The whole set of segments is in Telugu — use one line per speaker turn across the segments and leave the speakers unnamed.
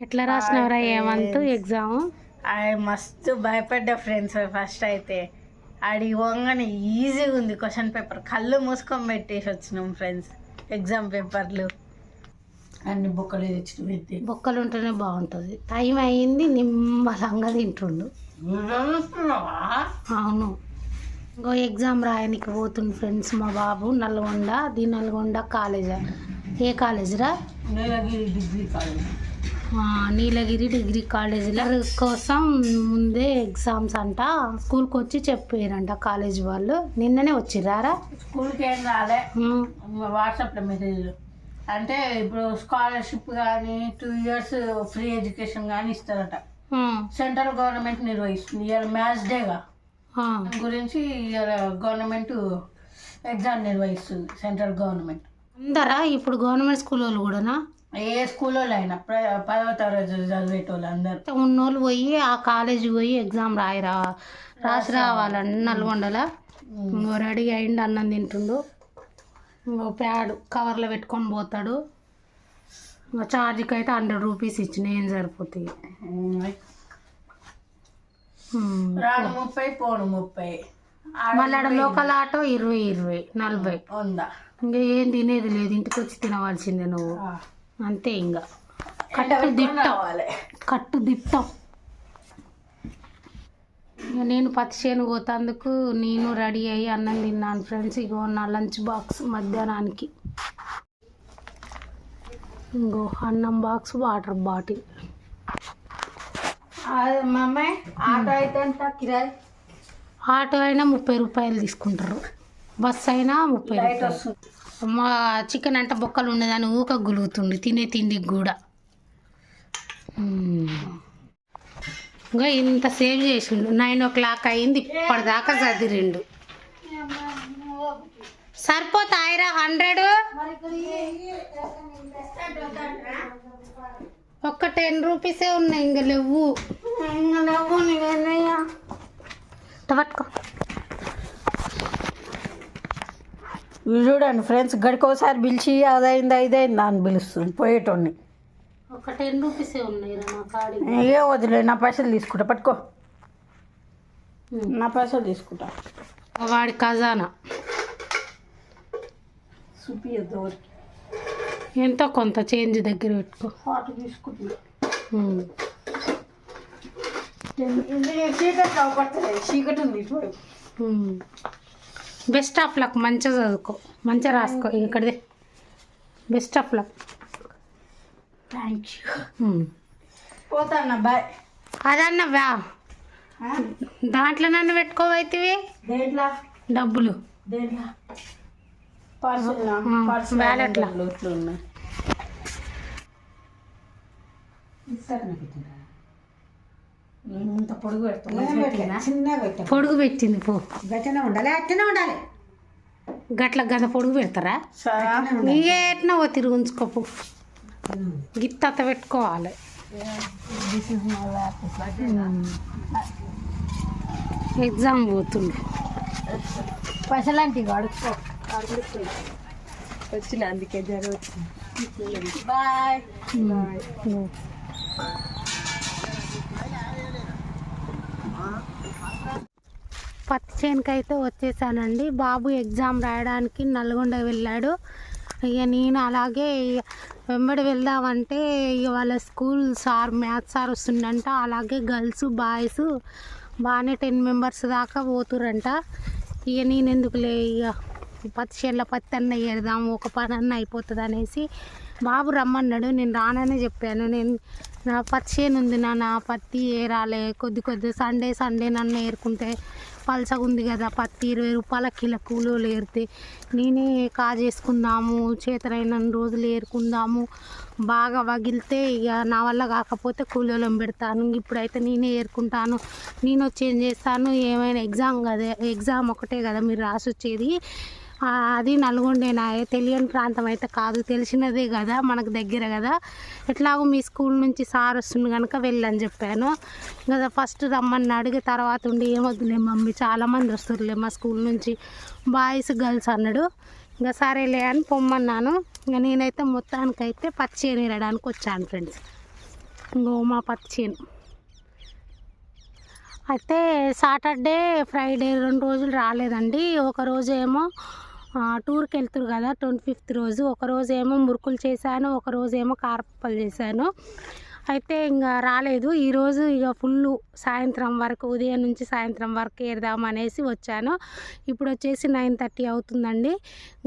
ఎట్లా రాసినవరా ఏమంతు ఎగ్జామ్
మస్తు భయపడ్డా ఫ్రెండ్స్ ఫస్ట్ అయితే. ఆడికి పోగానే ఈజీగా ఉంది క్వశ్చన్ పేపర్ కళ్ళు మూసుకొని పెట్టేసి వచ్చినాం ఫ్రెండ్స్ ఎగ్జామ్ పేపర్లు అన్ని బుక్కలు తెచ్చిన
బొక్కలు ఉంటేనే బాగుంటుంది. టైం అయింది నిమ్మలంగా తింటుండు. అవును. ఇంకో ఎగ్జామ్ రాయనికి పోతుంది ఫ్రెండ్స్ మా బాబు నల్గొండ ది నల్గొండ కాలేజ్. ఏ కాలేజీరా
డిగ్రీ కాలేజ్.
నీలగిరి డిగ్రీ కాలేజీల కోసం ముందే ఎగ్జామ్స్ అంట. స్కూల్కి వచ్చి చెప్పారంట కాలేజ్ వాళ్ళు. నిన్ననే వచ్చిర్రారా?
స్కూల్కి ఏం రాలే వాట్సాప్లో మెసేజ్లు అంటే ఇప్పుడు స్కాలర్షిప్ కానీ టూ ఇయర్స్ ఫ్రీ ఎడ్యుకేషన్ కానీ ఇస్తారట. సెంట్రల్ గవర్నమెంట్ నిర్వహిస్తుంది ఇవాళ మ్యాథ్స్ డేగా. గురించి ఇవాళ గవర్నమెంట్ ఎగ్జామ్ నిర్వహిస్తుంది సెంట్రల్ గవర్నమెంట్.
అందరా? ఇప్పుడు గవర్నమెంట్ స్కూల్ వాళ్ళు కూడానా?
ఏ స్కూల్లో అయినా పదవ తరగతి చదివేటోళ్ళు అందరు
ఉన్నోళ్ళు పోయి ఆ కాలేజీ పోయి ఎగ్జామ్ రాయిరా రాసి రావాలండి నల్గొండల. ఇంకో రెడీ అయిండు అన్నం తింటుండు. ఇంకో ప్యాడ్ కవర్లో పెట్టుకొని పోతాడు. ఛార్జీకి అయితే హండ్రెడ్ రూపీస్ ఇచ్చిన ఏం సరిపోతాయి.
రాను ముప్పై పోను ముప్పై.
మళ్ళీ లోకల్ ఆటో ఇరవై ఇరవై నలభై.
ఉందా?
ఇంకా ఏం తినేది లేదు ఇంటికి వచ్చి తినవలసిందే నువ్వు. అంతే ఇంకా కట్టు
రావాలి.
కట్టు దిట్టం. నేను పత్తి చేను పోతందుకు నేను రెడీ అయ్యి అన్నం తిన్నాను ఫ్రెండ్స్. ఇగో నా లంచ్ బాక్స్ మధ్యాహ్నానికి. ఇంకో అన్నం బాక్స్ వాటర్ బాటిల్.
ఆటో అయితే ఎంత? కిరాయి?
ఆటో అయినా ముప్పై రూపాయలు తీసుకుంటారు. బస్ అయినా ముప్పై రూపాయలు. మా చికెన్ అంటే బొక్కలు ఉండదని ఊక గులుగుతుంది తినే తిండికి కూడా. ఇంకా ఇంత సేవ్ చేసిండు. నైన్ ఓ క్లాక్ అయింది ఇప్పటిదాకా చదిరిండు సరిపోతాయిరా హండ్రెడ్? ఒక్క టెన్ రూపీసే ఉన్నాయి ఇంక లేవు. ఇట్ట పట్టుకో.
ఇవి చూడండి ఫ్రెండ్స్ గడికోసారి పిలిచి అదైంది ఇదైంది అని పిలుస్తుంది పోయేటోడిని
ఒక టెన్ రూపీసే ఉన్నాయి
ఏ వదిలే నా పైసలు తీసుకుంటా పట్టుకో. నా పైసలు తీసుకుంటా.
వాడి ఖజానా.
చూపియద్దు
ఎంతో కొంత చేంజ్ దగ్గర పెట్టుకో. ఉమ్.
చీకటి చీకటి ఉంది ఇప్పుడు.
బెస్ట్ ఆఫ్ లక్ మంచిగా చదువుకో. మంచిగా రాసుకో. ఇక్కడిదే. Best of luck
thank you. పోతాన్న bye
అదన్న వ్యా దాంట్లో నన్ను పెట్టుకోవైతివి డబ్బులు. వ్యాలెట్లో.
ఇంత పొడుగు
పొడుగు పెట్టింది పో.
గట్టినే ఉండాలి. అట్టనే ఉండాలి.
గట్ల గద పొడుగు పెడతారా? ఎట్నా ఓ తిరుగు ఉంచుకోపు. గిత్త పెట్టుకోవాలి. ఎగ్జామ్ పోతుంది
పైసలు అంటే అడుక్కో
వచ్చిన అందుకే జర వచ్చింది.
బాయ్.
పత్తి చేనుకి అయితే వచ్చేసానండి. బాబు ఎగ్జామ్ రాయడానికి నల్గొండ వెళ్ళాడు. ఇక నేను అలాగే ఇక వెంబడి వెళ్దామంటే ఇక వాళ్ళ స్కూల్ సార్ మ్యాథ్స్ సార్ వస్తుండంట. అలాగే గర్ల్స్ బాయ్స్ బాగానే టెన్ మెంబర్స్ దాకా పోతురంట. ఇక నేను ఎందుకులే ఇక పత్తి చేనులో పత్తి అన్న ఏరుదాం ఒక పని అన్న అయిపోతుంది అనేసి బాబు రమ్మన్నాడు. నేను రాననే చెప్పాను. నేను నా పత్తి చేను ఉంది నా పత్తి ఏరాలే. కొద్ది కొద్ది సండే సండే నన్ను ఏరుకుంటే పలసగా ఉంది కదా పత్తి ఇరవై రూపాయల కిలో కూలీలు ఏరితే. నేనే కాజేసుకుందాము చేతనైన రోజులు ఏరుకుందాము. బాగా వగిలితే ఇక నా వల్ల కాకపోతే కూలీలను పెడతాను. ఇప్పుడైతే నేనే ఏరుకుంటాను. నేను వచ్చి ఏం చేస్తాను? ఏమైనా ఎగ్జామ్ కదా ఎగ్జామ్ ఒకటే కదా మీరు రాసి వచ్చేది అది నల్గొండేనా తెలియని ప్రాంతం అయితే కాదు తెలిసినదే కదా మనకు దగ్గర కదా. ఎట్లాగో మీ స్కూల్ నుంచి సార్ వస్తుంది కనుక వెళ్ళని చెప్పాను. కదా ఫస్ట్ రమ్మని అడిగి తర్వాత ఉండి ఏమొద్దులే మమ్మీ చాలామంది వస్తుర్రులే మా స్కూల్ నుంచి. బాయ్స్ గర్ల్స్ అన్నాడు. ఇంకా సరేలే అని పొమ్మన్నాను. ఇంకా నేనైతే మొత్తానికైతే పచ్చి ఇరడానికి వచ్చాను ఫ్రెండ్స్. ఇంకో మా పత్తి అయితే సాటర్డే ఫ్రైడే రెండు రోజులు రాలేదండి. ఒక రోజు ఏమో టూర్కి వెళ్తారు కదా ట్వంటీ ఫిఫ్త్ రోజు. ఒక రోజు ఏమో మురుకులు చేశాను ఒక రోజు ఏమో కారపప్పలు చేశాను. అయితే ఇంకా రాలేదు. ఈరోజు ఇక ఫుల్ సాయంత్రం వరకు ఉదయం నుంచి సాయంత్రం వరకు ఏరుదామనేసి వచ్చాను. ఇప్పుడు వచ్చేసి నైన్ థర్టీ అవుతుందండి.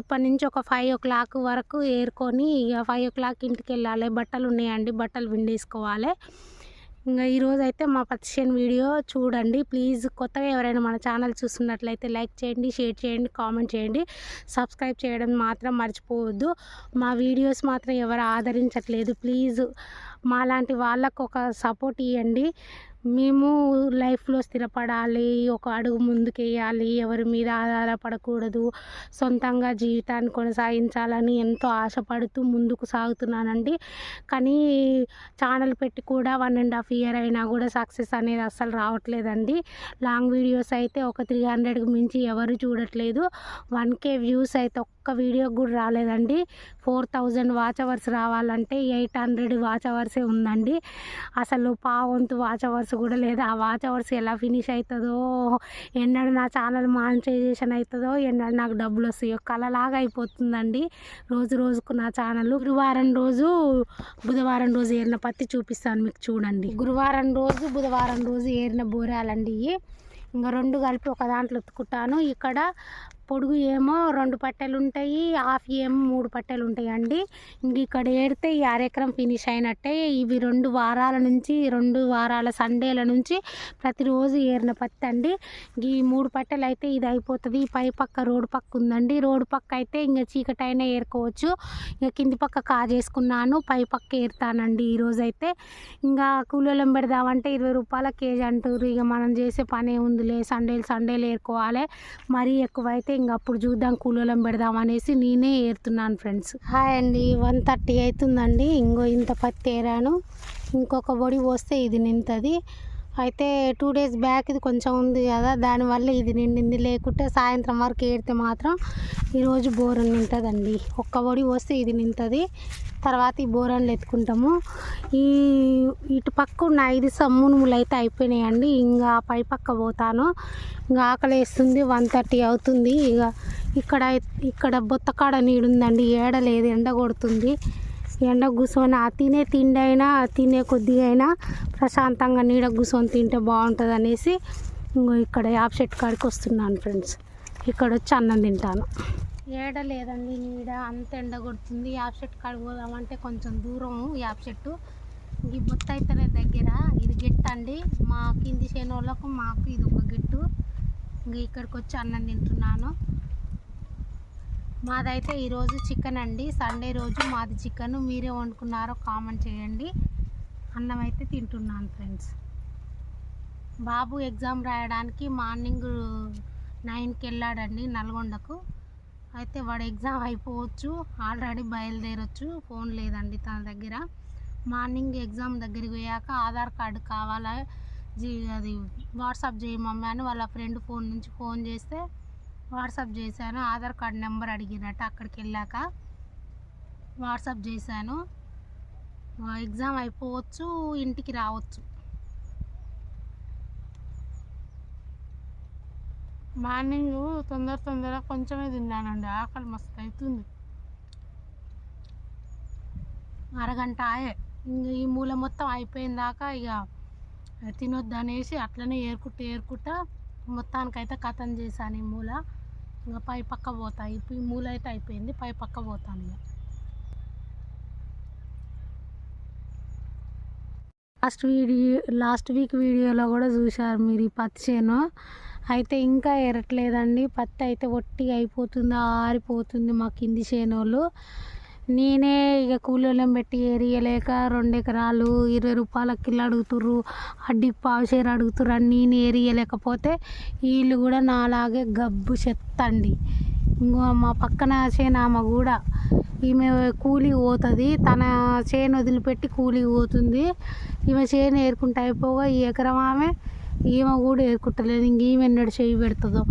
ఇప్పటి నుంచి ఒక ఫైవ్ ఓ క్లాక్ వరకు ఏరుకొని ఇక ఫైవ్ ఓ క్లాక్ ఇంటికి వెళ్ళాలి బట్టలు ఉన్నాయండి బట్టలు విండేసుకోవాలి. ఇంకా ఈరోజు అయితే మా పచ్చిషన్ వీడియో చూడండి. ప్లీజ్ కొత్తగా ఎవరైనా మన ఛానల్ చూస్తున్నట్లయితే లైక్ చేయండి షేర్ చేయండి కామెంట్ చేయండి. సబ్స్క్రైబ్ చేయడం మాత్రం మర్చిపోవద్దు. మా వీడియోస్ మాత్రం ఎవరు ఆదరించట్లేదు. ప్లీజ్ మాలాంటి వాళ్ళకు ఒక సపోర్ట్ ఇవ్వండి మేము లైఫ్లో స్థిరపడాలి ఒక అడుగు ముందుకేయాలి ఎవరి మీద ఆధారపడకూడదు సొంతంగా జీవితాన్ని కొనసాగించాలని ఎంతో ఆశపడుతూ ముందుకు సాగుతున్నానండి. కానీ ఛానల్ పెట్టి కూడా వన్ అండ్ హాఫ్ ఇయర్ అయినా కూడా సక్సెస్ అనేది అస్సలు రావట్లేదండి. లాంగ్ వీడియోస్ అయితే ఒక త్రీ హండ్రెడ్కి మించి ఎవరు చూడట్లేదు. వన్ కే వ్యూస్ అయితే ఒక్క వీడియోకి కూడా రాలేదండి. ఫోర్ థౌజండ్ వాచ్ అవర్స్ రావాలంటే ఎయిట్ హండ్రెడ్ వాచ్ అవర్సే ఉందండి. అసలు పావంతు వాచ్ అవర్స్ కూడా లేదు? ఆ వాచ్ అవర్స్ ఎలా ఫినిష్ అవుతుందో ఎన్నడు నా ఛానల్ మానిటైజేషన్ అవుతుందో ఎన్నడు నాకు డబ్బులు వస్తాయో కలలాగా అయిపోతుందండి. రోజు రోజుకు నా ఛానల్. గురువారం రోజు బుధవారం రోజు ఏరిన పత్తి చూపిస్తాను మీకు చూడండి. గురువారం రోజు బుధవారం రోజు ఏరిన బోరాలండి ఇంకా రెండు కలిపి ఒక దాంట్లో ఎత్తుకుంటాను. ఇక్కడ పొడుగు ఏమో రెండు పట్టెలు ఉంటాయి హాఫ్ ఏమో మూడు పట్టెలు ఉంటాయి అండి ఇంక ఇక్కడ ఏడితే ఈ అరెకరం ఫినిష్ అయినట్టే. ఇవి రెండు వారాల నుంచి రెండు వారాల సండేల నుంచి ప్రతిరోజు ఏరిన పత్తి అండి. ఈ మూడు పట్టెలు అయితే ఇది అయిపోతుంది. ఈ పై పక్క రోడ్డు పక్క ఉందండి. రోడ్డు పక్క అయితే ఇంకా చీకటైనా ఏరుకోవచ్చు. ఇక కింది పక్క కాజేసుకున్నాను. పై పక్క ఏరుతానండి ఈరోజు అయితే ఇంకా కూలోళ్ళం పెడదామంటే ఇరవై రూపాయల కేజీ అంటారు ఇక మనం చేసే పనే ఉందిలే. సండేలు సండేలు ఏరుకోవాలి. మరీ ఎక్కువైతే ఇంకా అప్పుడు చూద్దాం కూలోలం పెడదాం అనేసి నేనే ఏరుతున్నాను ఫ్రెండ్స్. హాయ్ అండి వన్ థర్టీ అవుతుందండి. ఇంకో ఇంత పత్తి ఏరాను ఇంకొక బొడి పోస్తే ఇది నింతది. అయితే టూ డేస్ బ్యాక్ ఇది కొంచెం ఉంది కదా దానివల్ల ఇది నిండింది. లేకుంటే సాయంత్రం వరకు ఏడితే మాత్రం ఈరోజు బోరం నింటుందండి. ఒక్క ఒడి పోస్తే ఇది నింటుంది. తర్వాత ఈ బోరన్లు ఎత్తుకుంటాము. ఈ ఇటు పక్క ఉన్న ఐదు సమ్మునుములు అయితే అయిపోయినాయండి. ఇంకా పై పక్క పోతాను. ఇంకా ఆకలి వేస్తుంది వన్ థర్టీ అవుతుంది. ఇక ఇక్కడ ఇక్కడ బొత్తకాడ నీడుందండి. ఏడలేదు ఎండ కొడుతుంది. ఎండ కూర్చొని ఆ తినే తిండి అయినా తినే కొద్దిగా అయినా ప్రశాంతంగా నీడ కూర్చొని తింటే బాగుంటుంది అనేసి ఇక్కడ యాప్ చెట్టు కాడికి వస్తున్నాను ఫ్రెండ్స్. ఇక్కడ వచ్చి అన్నం తింటాను. ఏడ లేదండి నీడ అంత ఎండ కొడుతుంది. యాప్ చెట్టు కాడికి పోదామంటే కొంచెం దూరం యాప్ చెట్టు ఈ బొత్త అయితేనే దగ్గర ఇది గిట్ట అండి. మా కింది చేనులకు మాకు ఇది ఒక గిట్టు. ఇంక ఇక్కడికి వచ్చి అన్నం తింటున్నాను. మాదైతే ఈరోజు చికెన్ అండి. సండే రోజు మాది చికెన్. మీరే వండుకున్నారో కామెంట్ చేయండి. అన్నం అయితే తింటున్నాను ఫ్రెండ్స్. బాబు ఎగ్జామ్ రాయడానికి మార్నింగ్ నైన్కి వెళ్ళాడండి నల్గొండకు. అయితే వాడు ఎగ్జామ్ అయిపోవచ్చు. ఆల్రెడీ బయలుదేరొచ్చు. ఫోన్ లేదండి తన దగ్గర. మార్నింగ్ ఎగ్జామ్ దగ్గరికి పోయాక ఆధార్ కార్డు కావాలా జీ అది వాట్సాప్ చేయి మమ్మీ అని వాళ్ళ ఫ్రెండ్ ఫోన్ నుంచి ఫోన్ చేస్తే వాట్సాప్ చేశాను ఆధార్ కార్డ్ నెంబర్ అడిగినట్ట అక్కడికి వెళ్ళాక వాట్సాప్ చేశాను. ఎగ్జామ్ అయిపోవచ్చు ఇంటికి రావచ్చు. మార్నింగ్ తొందర తొందర కొంచెమే తిన్నానండి ఆకలి మస్తు అవుతుంది అరగంట ఆయే ఈ మూల మొత్తం అయిపోయిన దాకా ఇక తినొద్దు అనేసి అట్లనే ఏరుకుంటూ ఏరుకుంటా మొత్తానికైతే కథం చేశాను ఈ మూల. ఇంకా పై పక్క పోతా. ఇప్పుడు మూల అయితే అయిపోయింది పై పక్క పోతాను ఇక. లాస్ట్ వీడియో లాస్ట్ వీక్ వీడియోలో కూడా చూశారు మీరు ఈ పత్తి చేను. అయితే ఇంకా ఎరట్లేదండి. పత్తి అయితే ఒట్టిగా అయిపోతుంది ఆరిపోతుంది మా కింది చేనోళ్ళు. నేనే ఇక కూలీలను పెట్టి ఏరియలేక రెండు ఎకరాలు ఇరవై రూపాయల కిలో అడుగుతుర్రు. అడ్డికి పావుషేరు అడుగుతుర్రు అని నేను ఏరియలేకపోతే వీళ్ళు కూడా నాలాగే గబ్బు చెత్త అండి ఇంకో మా పక్కన చేనామ కూడా ఈమె కూలి పోతుంది. తన చేను వదిలిపెట్టి కూలి పోతుంది. ఈమె చేను ఏరుకుంటే అయిపోగా ఈ ఎకరం ఆమె ఈమె కూడా ఏరుకుంటలేదు. ఇంక ఈమె ఎన్నడు చేయి పెడుతుందో.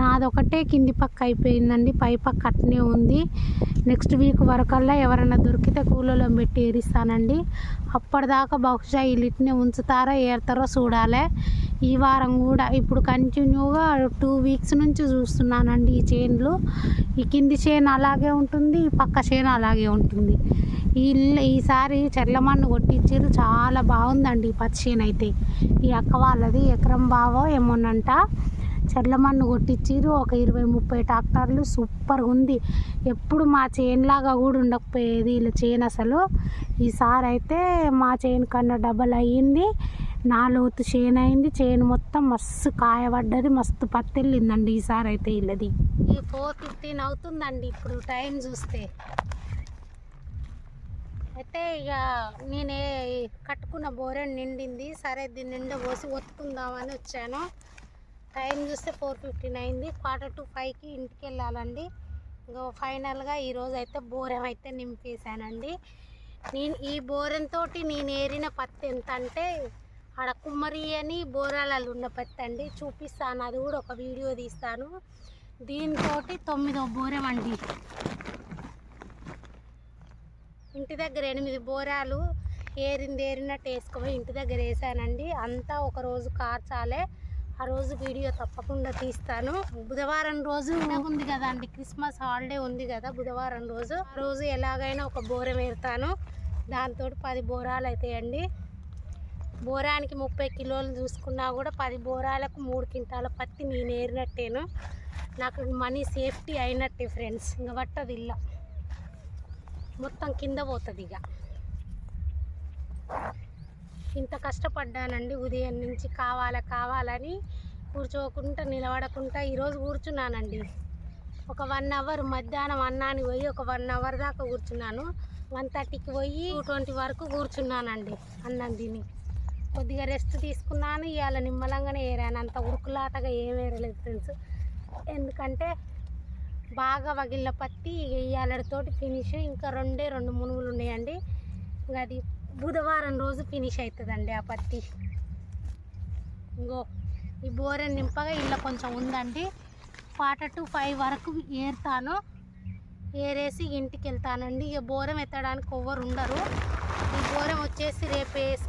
నాదొకటే కింది పక్క అయిపోయిందండి. పై పక్క అట్నే ఉంది. నెక్స్ట్ వీక్ వరకల్లా ఎవరైనా దొరికితే కూలలో పెట్టి ఏరిస్తానండి. అప్పటిదాకా బహుశా వీళ్ళు ఇట్నే ఉంచుతారో ఏరుతారో చూడాలి. ఈ వారం కూడా ఇప్పుడు కంటిన్యూగా టూ వీక్స్ నుంచి చూస్తున్నానండి ఈ చైన్లు. ఈ కింది చైన్ అలాగే ఉంటుంది ఈ పక్క చైన్ అలాగే ఉంటుంది. ఈ ఇల్లు ఈసారి చెర్లమన్ను కొట్టించారు చాలా బాగుందండి ఈ పచ్చి చేను అయితే ఈ అక్క వాళ్ళది ఎకరం బావో ఏమోనంట. చెర్లమన్ను కొట్టించారు ఒక ఇరవై ముప్పై ట్రాక్టర్లు సూపర్గా ఉంది ఎప్పుడు మా చేనులాగా కూడా ఉండకపోయేది వీళ్ళ చేను అసలు. ఈసారి అయితే మా చేను కన్నా డబల్ అయ్యింది. నాలుగు చేను అయింది. చేను మొత్తం మస్తు కాయబడ్డది. మస్తు పత్తెళ్ళిందండి ఈసారి అయితే వీళ్ళది. ఈ ఫోర్ ఫిఫ్టీన్ అవుతుందండి ఇప్పుడు టైం చూస్తే. అయితే ఇక నేనే కట్టుకున్న బోరె నిండింది. సరే దీన్ని నిండా పోసి ఒత్తుకుందామని వచ్చాను. టైం చూస్తే ఫోర్ ఫిఫ్టీన్ అయింది క్వార్టర్ టు ఫైవ్కి ఇంటికి వెళ్ళాలండి ఇంకో ఫైనల్గా ఈరోజు అయితే బోరం అయితే నింపేశానండి. నేను ఈ బోరంతో నేను ఏరిన పత్తి ఎంత అంటే ఆడ కుమ్మరి అని బోరాలలో ఉన్న పత్తి అండి. చూపిస్తాను అది కూడా ఒక వీడియో తీస్తాను. దీంతో తొమ్మిదో బోరం అండి ఇంటి దగ్గర ఎనిమిది బోరాలు ఏరింది ఏరినట్టు వేసుకుపోయి ఇంటి దగ్గర వేసానండి. అంతా ఒకరోజు కార్చాలే ఆ రోజు వీడియో తప్పకుండా తీస్తాను. బుధవారం రోజు ఉంది కదా అండి. క్రిస్మస్ హాలిడే ఉంది కదా బుధవారం రోజు. ఆ రోజు ఎలాగైనా ఒక బోరం వేరుతాను దాంతో పది బోరాలు అవుతాయండి బోరానికి ముప్పై కిలోలు చూసుకున్నా కూడా పది బోరాలకు మూడు క్వింటాల పత్తి నేను ఏరినట్టేను. నాకు మనీ సేఫ్టీ అయినట్టే ఫ్రెండ్స్. ఇంకా పట్టదు ఇల్లా. మొత్తం కింద పోతుంది ఇక. ఇంత కష్టపడ్డానండి ఉదయం నుంచి కావాలా కావాలని కూర్చోకుండా నిలబడకుండా ఈరోజు కూర్చున్నానండి. ఒక వన్ అవర్ మధ్యాహ్నం అన్నానికి పోయి ఒక వన్ అవర్ దాకా కూర్చున్నాను. వన్ థర్టీకి పోయి టూ ట్వంటీ వరకు కూర్చున్నానండి అన్నం తిని. కొద్దిగా రెస్ట్ తీసుకున్నాను ఇవాళ నిమ్మలంగానే ఏరాను. అంత ఉరుకులాటగా ఏం ఏరలేదు ఫ్రెండ్స్. ఎందుకంటే బాగా వగిలిన పత్తి ఇవాళతోటి ఫినిష్ ఇంకా రెండే రెండు మునుగులు ఉన్నాయండి. ఇంకా అది బుధవారం రోజు ఫినిష్ అవుతుందండి ఆ పత్తి. ఇంకో ఈ బోరె నింపగా ఇలా కొంచెం ఉందండి. క్వార్టర్ టు ఫైవ్ వరకు ఏరుతాను. ఏరేసి ఇంటికి వెళ్తానండి ఇక బోరం ఎత్తడానికి ఎవ్వరు ఉండరు. ఈ బోరం వచ్చేసి రేపు వేసి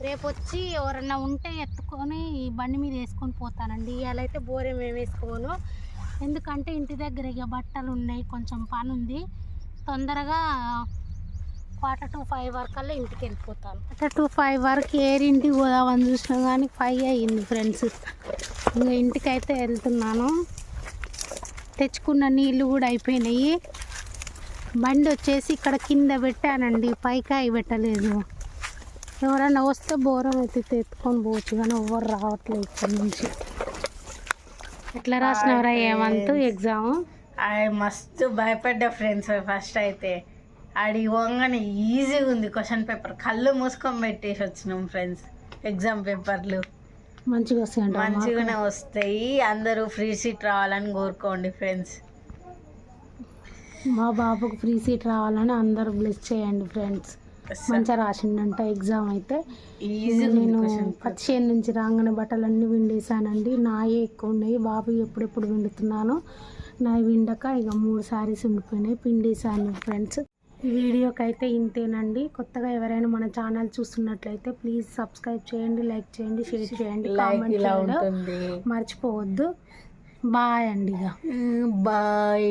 రేపు వచ్చి ఎవరన్నా ఉంటే ఎత్తుకొని ఈ బండి మీద వేసుకొని పోతానండి. ఇవాళ అయితే బోరం ఏమి వేసుకోను. ఎందుకంటే ఇంటి దగ్గర ఇక బట్టలు ఉన్నాయి కొంచెం పని ఉంది తొందరగా క్వార్టర్ టు ఫైవ్ వరకల్లా ఇంటికి వెళ్ళిపోతాను క్వార్టర్ టు ఫైవ్ వరకు ఏరి ఇంటికి పోదామని చూసినా కానీ ఫైవ్ అయ్యింది ఫ్రెండ్స్. ఇంకా ఇంటికి అయితే వెళ్తున్నాను. తెచ్చుకున్న నీళ్ళు కూడా అయిపోయినాయి. బండి వచ్చేసి ఇక్కడ కింద పెట్టానండి. పైకాయ పెట్టలేదు. ఎవరైనా వస్తే బోరం ఎత్తి ఎత్తుకొని పోవచ్చు కానీ ఎవ్వరు రావట్లేదు ఇక్కడ నుంచి. ఎట్లా రాసినవరా ఏమంతు ఎగ్జామ్?
మస్తు భయపడ్డా ఫ్రెండ్స్ ఫస్ట్ అయితే. ఆడి పోగానే ఈజీగా ఉంది క్వశ్చన్ పేపర్ కళ్ళు మూసుకొని పెట్టేసి వచ్చినాం ఫ్రెండ్స్ ఎగ్జామ్ పేపర్లు
మంచిగా వస్తాయంట
మంచిగానే వస్తాయి. అందరూ ఫ్రీ సీట్ రావాలని కోరుకోండి ఫ్రెండ్స్
మా బాబుకు ఫ్రీ సీట్ రావాలని అందరూ బ్లెస్ చేయండి ఫ్రెండ్స్ మంచిగా రాసిండంట ఎగ్జామ్ అయితే.
ఈజీ
నేను పచ్చేను నుంచి రాగానే బట్టలన్నీ విండేసానండి నాయే ఎక్కువ ఉన్నాయి. బాబు ఎప్పుడెప్పుడు విండుతున్నాను. నా విండక ఇక మూడు సారీస్ ఉండిపోయినాయి. పిండేసాను ఫ్రెండ్స్ ఈ వీడియోకి అయితే ఇంతేనండి. కొత్తగా ఎవరైనా మన ఛానల్ చూస్తున్నట్లయితే ప్లీజ్ సబ్స్క్రైబ్ చేయండి లైక్ చేయండి షేర్ చేయండి కామెంట్ మర్చిపోవద్దు. బాయ్ అండి ఇక.
బాయ్.